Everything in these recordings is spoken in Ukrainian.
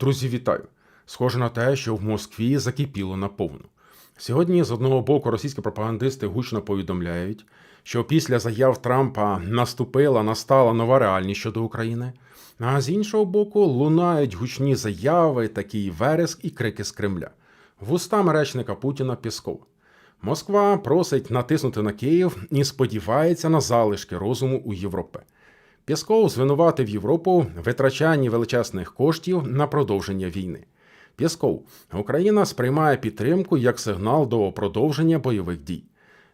Друзі, вітаю! Схоже на те, що в Москві закипіло наповну. Сьогодні, з одного боку, російські пропагандисти гучно повідомляють, що після заяв Трампа наступила, настала нова реальність щодо України. А з іншого боку, лунають гучні заяви, такий вереск і крики з Кремля. Вустами речника Путіна Піскова. Москва просить натиснути на Київ і сподівається на залишки розуму у Європи. Пісков звинуватив Європу в витрачанні величезних коштів на продовження війни. Пісков Україна сприймає підтримку як сигнал до продовження бойових дій.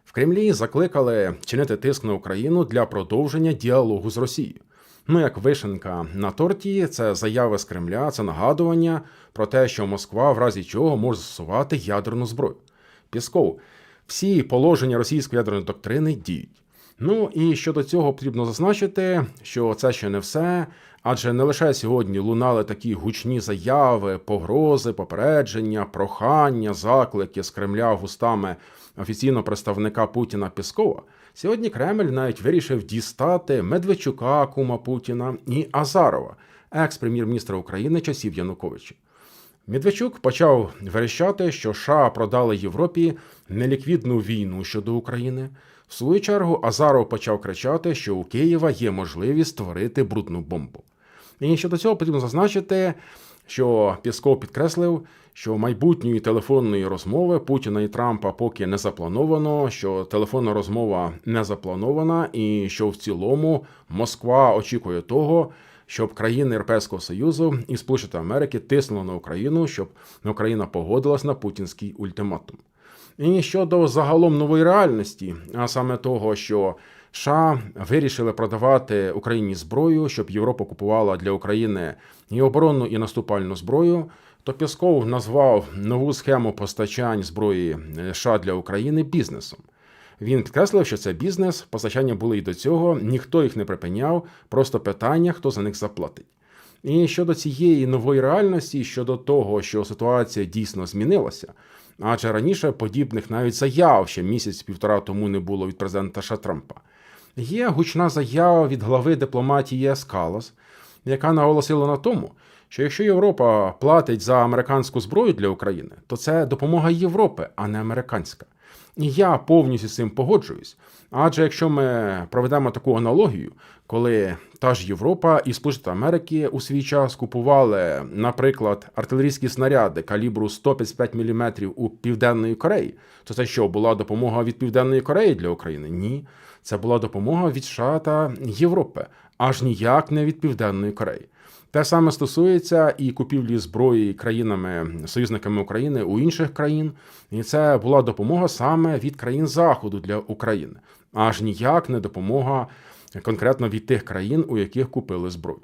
В Кремлі закликали чинити тиск на Україну для продовження діалогу з Росією. Ну, як вишенка на торті, це заяви з Кремля, це нагадування про те, що Москва в разі чого може застосувати ядерну зброю. Пісков, всі положення російської ядерної доктрини діють. Ну і щодо цього потрібно зазначити, що це ще не все, адже не лише сьогодні лунали такі гучні заяви, погрози, попередження, прохання, заклики з Кремля вустами офіційного представника Путіна Піскова. Сьогодні Кремль навіть вирішив дістати Медведчука, кума Путіна і Азарова, екс-прем'єр-міністра України часів Януковича. Медведчук почав верещати, що США продали Європі неліквідну війну щодо України. В свою чергу Азаров почав кричати, що у Києва є можливість створити брудну бомбу. І щодо цього потрібно зазначити, що Пісков підкреслив, що майбутньої телефонної розмови Путіна і Трампа поки не заплановано, що телефонна розмова не запланована, і що в цілому Москва очікує того, щоб країни Європейського Союзу і Сполучені Америки тиснули на Україну, щоб Україна погодилась на путінський ультиматум. І щодо загалом нової реальності, а саме того, що США вирішили продавати Україні зброю, щоб Європа купувала для України і оборонну і наступальну зброю, то Пісков назвав нову схему постачань зброї США для України бізнесом. Він підкреслив, що це бізнес, постачання були і до цього, ніхто їх не припиняв, просто питання, хто за них заплатить. І щодо цієї нової реальності, щодо того, що ситуація дійсно змінилася, адже раніше подібних навіть заяв ще місяць-півтора тому не було від президента Ша Трампа. Є гучна заява від глави дипломатії Ескалос, яка наголосила на тому, що якщо Європа платить за американську зброю для України, то це допомога Європи, а не американська. І я повністю з цим погоджуюсь. Адже якщо ми проведемо таку аналогію, коли та ж Європа і Сполучені Америки у свій час купували, наприклад, артилерійські снаряди калібру 155 мм у Південної Кореї, то це що була допомога від Південної Кореї для України? Ні, це була допомога від США та Європи, аж ніяк не від Південної Кореї. Те саме стосується і купівлі зброї країнами, союзниками України у інших країн, і це була допомога саме від країн Заходу для України, аж ніяк не допомога конкретно від тих країн, у яких купили зброю.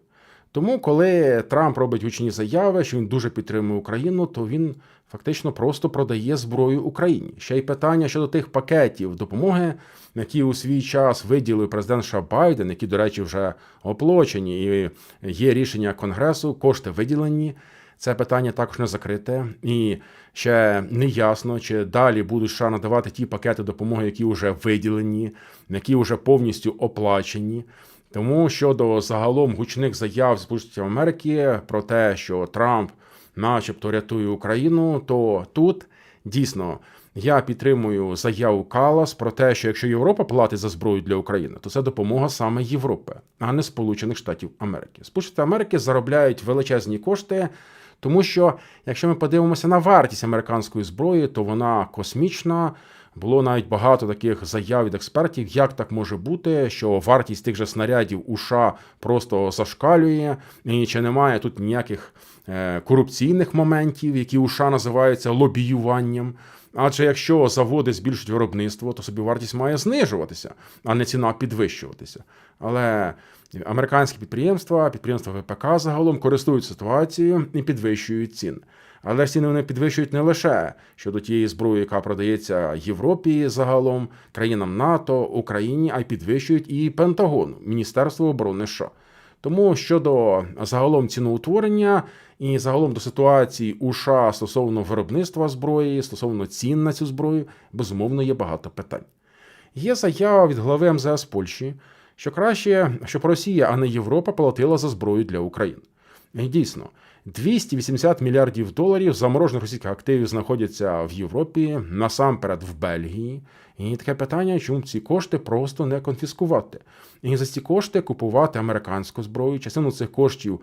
Тому, коли Трамп робить гучні заяви, що він дуже підтримує Україну, то він фактично просто продає зброю Україні. Ще й питання щодо тих пакетів допомоги, які у свій час виділив президент США Байден, які, до речі, вже оплачені, і є рішення Конгресу, кошти виділені. Це питання також не закрите, і ще не ясно, чи далі будуть США надавати ті пакети допомоги, які вже виділені, які вже повністю оплачені. Тому щодо загалом гучних заяв Сполучених Америки про те, що Трамп, начебто, рятує Україну, то тут дійсно я підтримую заяву Калас про те, що якщо Європа платить за зброю для України, то це допомога саме Європи, а не Сполучених Штатів Америки. Сполучені Америки заробляють величезні кошти. Тому що, якщо ми подивимося на вартість американської зброї, то вона космічна. Було навіть багато таких заяв від експертів, як так може бути, що вартість тих же снарядів у США просто зашкалює, і чи немає тут ніяких е, корупційних моментів, які у США називаються лобіюванням. Адже якщо заводи збільшують виробництво, то собі вартість має знижуватися, а не ціна підвищуватися. Але американські підприємства, підприємства ВПК загалом користуються ситуацією і підвищують ціни. Але ціни вони підвищують не лише щодо тієї зброї, яка продається Європі загалом, країнам НАТО, Україні, а й підвищують і Пентагону, Міністерство оборони США. Тому щодо загалом ціноутворення і загалом до ситуації у США стосовно виробництва зброї, стосовно цін на цю зброю, безумовно, є багато питань. Є заява від глави МЗС Польщі, що краще, щоб Росія, а не Європа платила за зброю для України. І дійсно, 280 мільярдів доларів заморожених російських активів знаходяться в Європі, насамперед в Бельгії. І таке питання, чому ці кошти просто не конфіскувати. І за ці кошти купувати американську зброю, частину цих коштів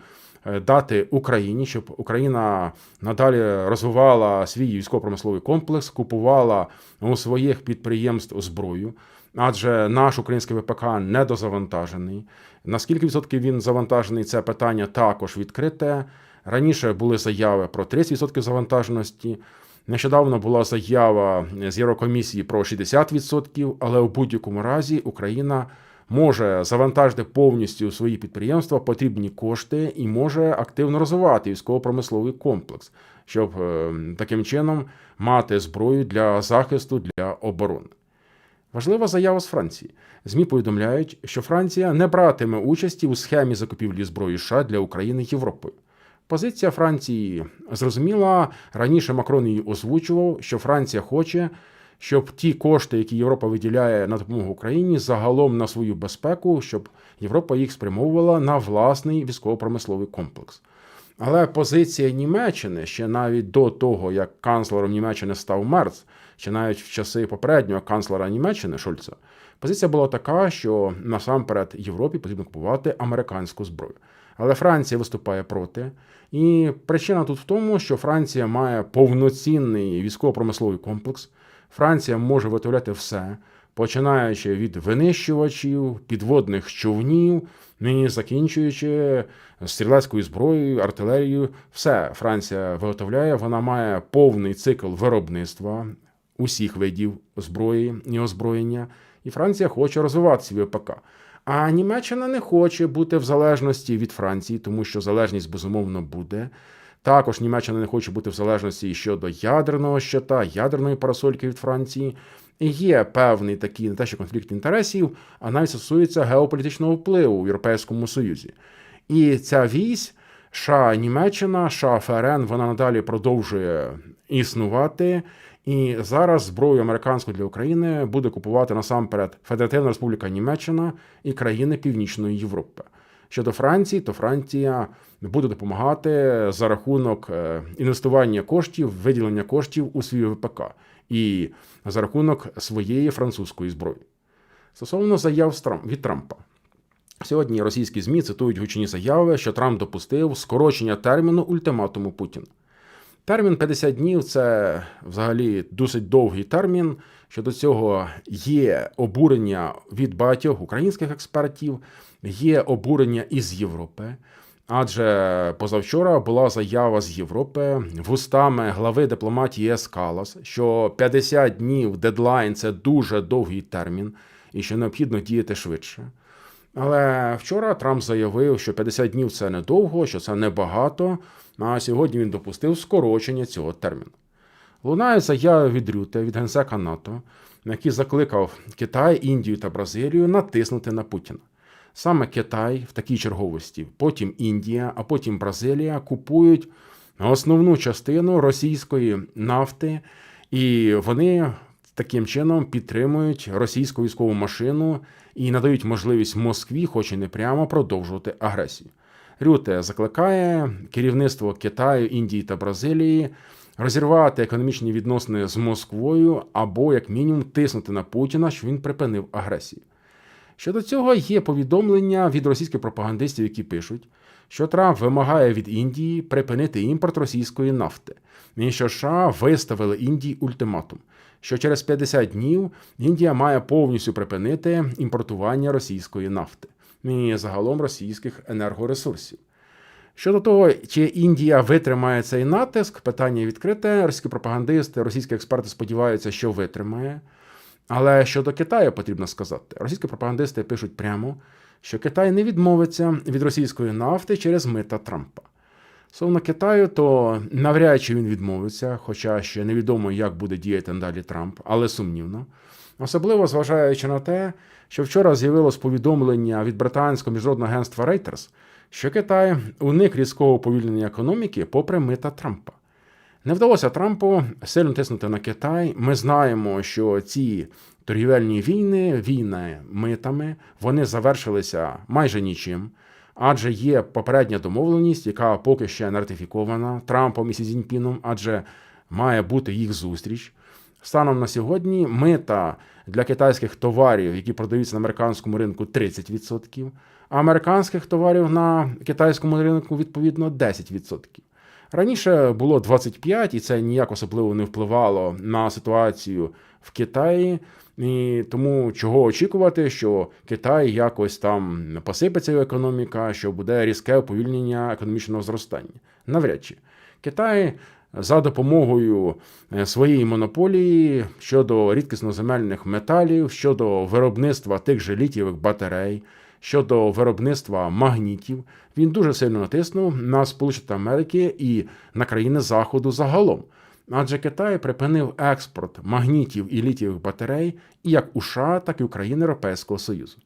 е, дати Україні, щоб Україна надалі розвивала свій військово-промисловий комплекс, купувала у своїх підприємств зброю. Адже наш український ВПК недозавантажений. Наскільки відсотків він завантажений, це питання також відкрите. Раніше були заяви про 30% завантаженості. Нещодавно була заява з Єврокомісії про 60%, але у будь-якому разі Україна може завантажити повністю свої підприємства потрібні кошти і може активно розвивати військово-промисловий комплекс, щоб е, таким чином мати зброю для захисту для оборони. Важлива заява з Франції. ЗМІ повідомляють, що Франція не братиме участі у схемі закупівлі зброї США для України Європою. Позиція Франції зрозуміла раніше Макрон її озвучував, що Франція хоче, щоб ті кошти, які Європа виділяє на допомогу Україні, загалом на свою безпеку, щоб Європа їх спрямовувала на власний військово-промисловий комплекс. Але позиція Німеччини ще навіть до того, як канцлером Німеччини став Мерц, ще навіть в часи попереднього канцлера Німеччини Шольца, позиція була така, що насамперед Європі потрібно купувати американську зброю. Але Франція виступає проти. І причина тут в тому, що Франція має повноцінний військово-промисловий комплекс. Франція може виготовляти все, починаючи від винищувачів, підводних човнів, нині закінчуючи стрілецькою зброєю, артилерією. Все Франція виготовляє, вона має повний цикл виробництва усіх видів зброї і озброєння. І Франція хоче розвивати свій ВПК. А Німеччина не хоче бути в залежності від Франції, тому що залежність безумовно буде. Також Німеччина не хоче бути в залежності щодо ядерного щита, ядерної парасольки від Франції. Є певний такий не те, що конфлікт інтересів, а навіть стосується геополітичного впливу в Європейському Союзі. І ця вісь, США Німеччина, США ФРН, вона надалі продовжує існувати. І зараз зброю американську для України буде купувати насамперед Федеративна Республіка Німеччина і країни Північної Європи. Щодо Франції, то Франція буде допомагати за рахунок е, інвестування коштів, виділення коштів у свій ВПК і за рахунок своєї французької зброї. Стосовно заяв від Трампа. Сьогодні російські ЗМІ цитують гучні заяви, що Трамп допустив скорочення терміну ультиматуму Путіна. Термін 50 днів це взагалі досить довгий термін. Щодо цього є обурення від багатьох українських експертів, є обурення із Європи. Адже позавчора була заява з Європи вустами глави дипломатії ЄС Калас, що 50 днів дедлайн це дуже довгий термін і що необхідно діяти швидше. Але вчора Трамп заявив, що 50 днів це недовго, що це небагато. А сьогодні він допустив скорочення цього терміну. Лунає заява від Рюте, від генсека НАТО, який закликав Китай, Індію та Бразилію натиснути на Путіна. Саме Китай в такій черговості, потім Індія, а потім Бразилія купують основну частину російської нафти, і вони таким чином підтримують російську військову машину і надають можливість Москві, хоч і не прямо, продовжувати агресію. Рюте закликає керівництво Китаю, Індії та Бразилії розірвати економічні відносини з Москвою або, як мінімум, тиснути на Путіна, що він припинив агресію. Щодо цього є повідомлення від російських пропагандистів, які пишуть, що Трамп вимагає від Індії припинити імпорт російської нафти, і що США виставили Індії ультиматум, що через 50 днів Індія має повністю припинити імпортування російської нафти і загалом російських енергоресурсів. Щодо того, чи Індія витримає цей натиск, питання відкрите. Російські пропагандисти, російські експерти сподіваються, що витримає. Але щодо Китаю потрібно сказати, російські пропагандисти пишуть прямо, що Китай не відмовиться від російської нафти через мита Трампа. Стосовно Китаю, то навряд чи він відмовиться, хоча ще невідомо, як буде діяти надалі Трамп, але сумнівно. Особливо зважаючи на те, що вчора з'явилось повідомлення від британського міжнародного агентства Reuters, що Китай уник різкого уповільнення економіки попри мита Трампа. Не вдалося Трампу сильно тиснути на Китай. Ми знаємо, що ці торгівельні війни, війни митами, вони завершилися майже нічим. адже є попередня домовленість, яка поки ще не ратифікована Трампом і Сі Цзіньпіном, адже має бути їх зустріч. Станом на сьогодні мита для китайських товарів, які продаються на американському ринку, 30%, а американських товарів на китайському ринку відповідно 10%. Раніше було 25, і це ніяк особливо не впливало на ситуацію в Китаї. І тому чого очікувати, що Китай якось там посипеться його економіка, що буде різке уповільнення економічного зростання. Навряд чи Китай за допомогою е, своєї монополії щодо рідкісноземельних металів, щодо виробництва тих же літієвих батарей, щодо виробництва магнітів, він дуже сильно натиснув на Сполучені Америки і на країни Заходу загалом. Адже Китай припинив експорт магнітів і літієвих батарей і як у США, так і у країн Європейського Союзу.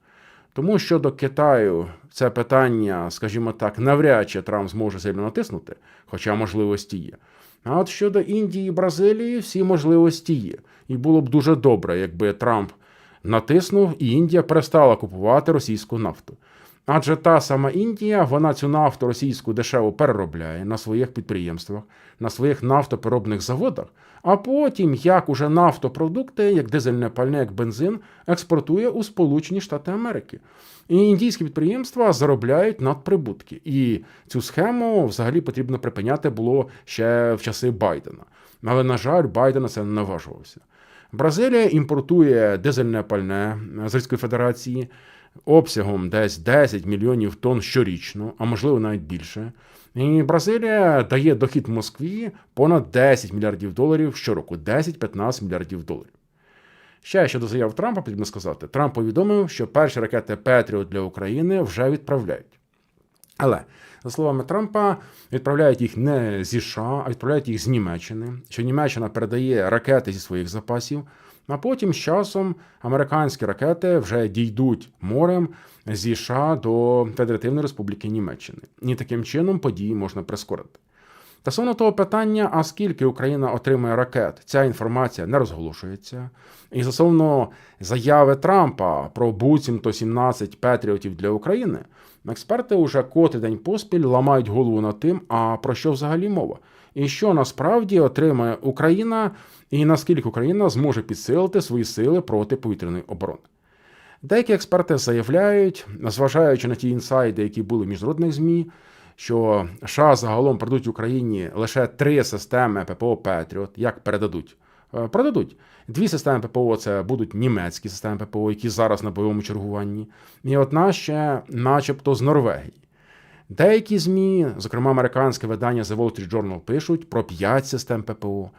Тому щодо Китаю це питання, скажімо так, навряд чи Трамп зможе сильно натиснути, хоча можливості є. А от щодо Індії і Бразилії, всі можливості є. І було б дуже добре, якби Трамп натиснув і Індія перестала купувати російську нафту. Адже та сама Індія, вона цю нафту російську дешево переробляє на своїх підприємствах, на своїх нафтопереробних заводах, а потім, як уже нафтопродукти, як дизельне пальне, як бензин, експортує у Сполучені Штати Америки. І індійські підприємства заробляють надприбутки. І цю схему взагалі потрібно припиняти було ще в часи Байдена. Але, на жаль, Байден це не наважувався. Бразилія імпортує дизельне пальне з Російської Федерації обсягом десь 10 мільйонів тонн щорічно, а можливо навіть більше. І Бразилія дає дохід Москві понад 10 мільярдів доларів щороку, 10-15 мільярдів доларів. Ще щодо заяв Трампа, потрібно сказати, Трамп повідомив, що перші ракети Петріот для України вже відправляють. Але, за словами Трампа, відправляють їх не зі США, а відправляють їх з Німеччини, що Німеччина передає ракети зі своїх запасів, а потім з часом американські ракети вже дійдуть морем зі США до Федеративної Республіки Німеччини. І таким чином події можна прискорити. Стосовно того питання, а скільки Україна отримує ракет, ця інформація не розголошується. І стосовно заяви Трампа про буцімто 17 патріотів для України, експерти уже коти день поспіль ламають голову над тим, а про що взагалі мова? І що насправді отримає Україна, і наскільки Україна зможе підсилити свої сили проти повітряної оборони. Деякі експерти заявляють, зважаючи на ті інсайди, які були в міжнародних ЗМІ, що США загалом передадуть Україні лише три системи ППО Петріот. Як передадуть? Е, продадуть. Дві системи ППО це будуть німецькі системи ППО, які зараз на бойовому чергуванні, і одна ще, начебто, з Норвегії. Деякі ЗМІ, зокрема американське видання The Wall Street Journal, пишуть про п'ять систем ППО.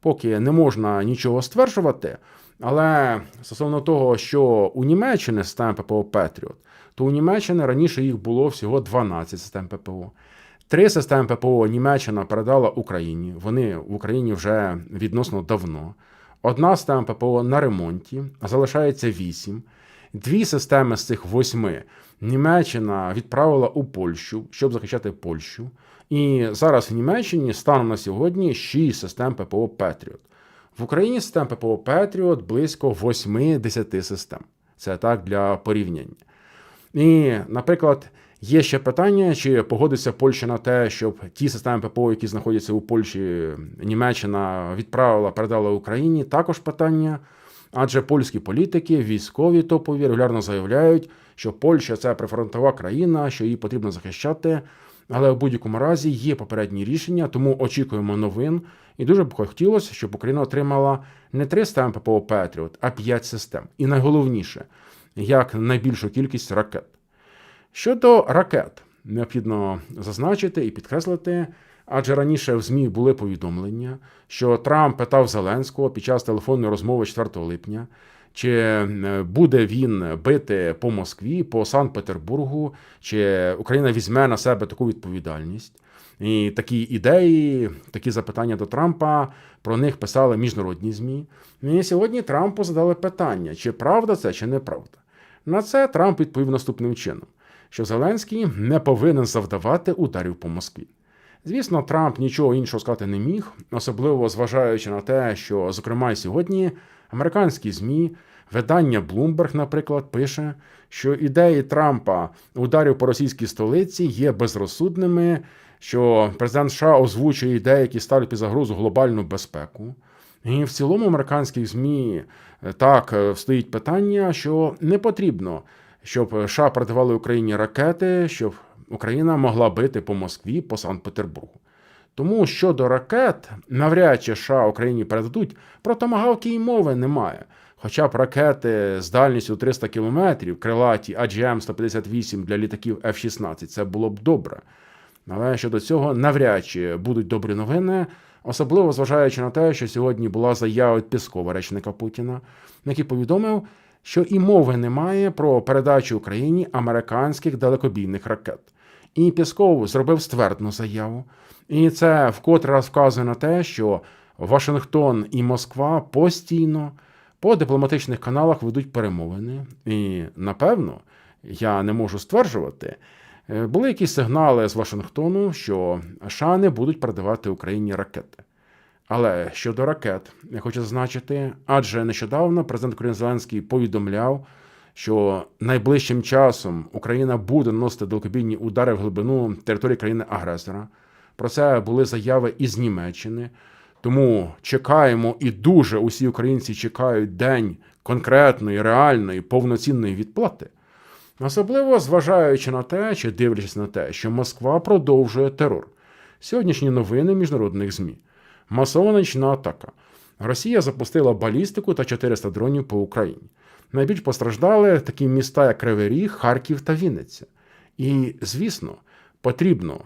Поки не можна нічого стверджувати, але стосовно того, що у Німеччини система ППО Петріот, то у Німеччини раніше їх було всього 12 систем ППО. Три системи ППО Німеччина передала Україні. Вони в Україні вже відносно давно. Одна система ППО на ремонті, залишається вісім. Дві системи з цих восьми Німеччина відправила у Польщу, щоб захищати Польщу. І зараз в Німеччині станом на сьогодні шість систем ППО Петріот. В Україні систем ППО Петріот близько 8-10 систем. Це так для порівняння. І, наприклад, є ще питання, чи погодиться Польща на те, щоб ті системи ППО, які знаходяться у Польщі, Німеччина відправила, передала Україні. Також питання. Адже польські політики, військові топові регулярно заявляють, що Польща це прифронтова країна, що її потрібно захищати. Але в будь-якому разі є попередні рішення, тому очікуємо новин. І дуже б хотілося, щоб Україна отримала не три системи ППО Петріот, а п'ять систем. І найголовніше, як найбільшу кількість ракет. Щодо ракет, необхідно зазначити і підкреслити, адже раніше в ЗМІ були повідомлення, що Трамп питав Зеленського під час телефонної розмови 4 липня, чи е, буде він бити по Москві, по Санкт-Петербургу, чи Україна візьме на себе таку відповідальність. І такі ідеї, такі запитання до Трампа про них писали міжнародні ЗМІ. І сьогодні Трампу задали питання, чи правда це, чи неправда. На це Трамп відповів наступним чином: що Зеленський не повинен завдавати ударів по Москві. Звісно, Трамп нічого іншого сказати не міг, особливо зважаючи на те, що, зокрема, і сьогодні американські ЗМІ Видання Bloomberg, наприклад, пише, що ідеї Трампа ударів по російській столиці є безрозсудними, що президент США озвучує ідеї, які ставлять під загрозу глобальну безпеку. І в цілому американських ЗМІ е, так е, стоїть питання, що не потрібно, щоб США передавали Україні ракети, щоб Україна могла бити по Москві, по Санкт-Петербургу. Тому щодо ракет, навряд чи США Україні передадуть, про томагавки й мови немає. Хоча б ракети з дальністю 300 кілометрів, крилаті AGM-158 для літаків F-16, це було б добре. Але щодо цього навряд чи будуть добрі новини, особливо зважаючи на те, що сьогодні була заява від Піскова, речника Путіна, який повідомив, що і мови немає про передачу Україні американських далекобійних ракет. І Пісков зробив ствердну заяву. І це вкотре раз вказує на те, що Вашингтон і Москва постійно по дипломатичних каналах ведуть перемовини. І напевно, я не можу стверджувати, були якісь сигнали з Вашингтону, що США не будуть передавати Україні ракети. Але щодо ракет, я хочу зазначити, адже нещодавно президент України Зеленський повідомляв, що найближчим часом Україна буде наносити далекобійні удари в глибину території країни-агресора. Про це були заяви із Німеччини. Тому чекаємо і дуже усі українці чекають день конкретної, реальної, повноцінної відплати. Особливо зважаючи на те, чи дивлячись на те, що Москва продовжує терор. Сьогоднішні новини міжнародних ЗМІ. Масована нічна атака. Росія запустила балістику та 400 дронів по Україні. Найбільш постраждали такі міста, як Кривий Харків та Вінниця. І, звісно, потрібно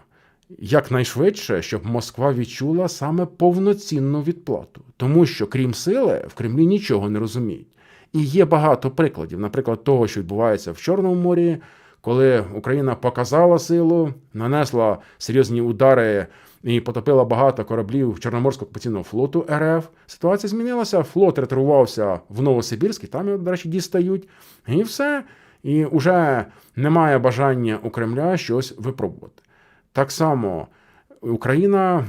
якнайшвидше, щоб Москва відчула саме повноцінну відплату, тому що, крім сили, в Кремлі нічого не розуміють. І є багато прикладів, наприклад, того, що відбувається в Чорному морі, коли Україна показала силу, нанесла серйозні удари і потопила багато кораблів Чорноморського окупаційного флоту РФ. Ситуація змінилася. Флот ретирувався в Новосибірськ, там його, до речі, дістають. І все. І вже немає бажання у Кремля щось випробувати. Так само Україна,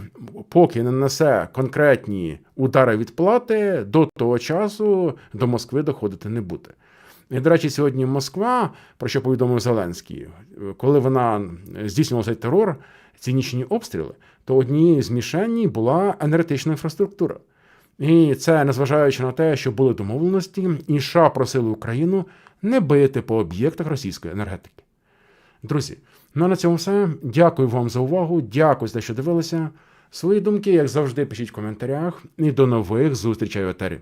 поки не несе конкретні удари відплати, до того часу до Москви доходити не буде. І, до речі, сьогодні Москва, про що повідомив Зеленський, коли вона здійснювала цей терор, цінічні обстріли, то однією з мішені була енергетична інфраструктура. І це незважаючи на те, що були домовленості, і США просили Україну не бити по об'єктах російської енергетики. Друзі, ну а на цьому все. Дякую вам за увагу. Дякую за те, що дивилися. Свої думки, як завжди, пишіть в коментарях. І до нових зустрічей в етері.